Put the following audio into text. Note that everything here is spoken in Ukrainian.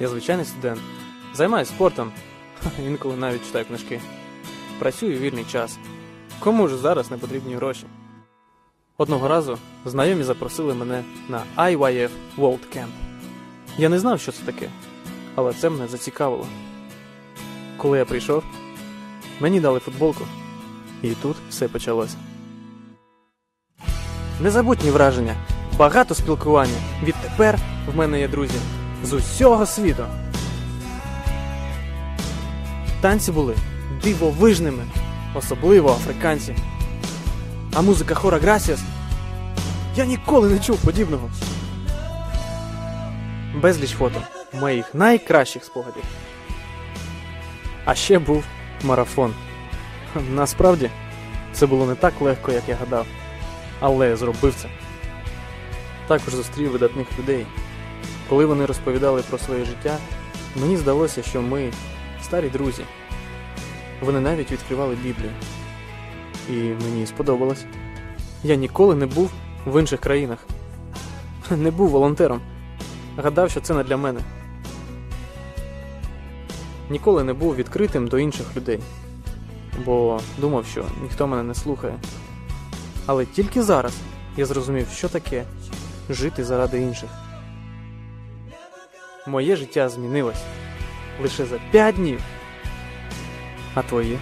Я звичайний студент. Займаюся спортом, інколи навіть читаю книжки. Працюю вільний час. Кому ж зараз не потрібні гроші? Одного разу знайомі запросили мене на IYF World Camp. Я не знав, що це таке, але це мене зацікавило. Коли я прийшов, мені дали футболку, і тут все почалося. Незабутні враження, багато спілкування. Відтепер в мене є друзі з усього світу. Танці були дивовижними, особливо африканці. А музика хора Грасіас я ніколи не чув подібного. Безліч фото моїх найкращих спогадів. А ще був марафон. Насправді, це було не так легко, як я гадав, але я зробив це. Також зустрів видатних людей. Коли вони розповідали про своє життя, мені здалося, що ми старі друзі. Вони навіть відкривали Біблію. І мені сподобалось. Я ніколи не був в інших країнах. Не був волонтером. Гадав, що це не для мене. Ніколи не був відкритим до інших людей, бо думав, що ніхто мене не слухає. Але тільки зараз я зрозумів, що таке жити заради інших. Моє життя змінилось лише за 5 днів. А твоє?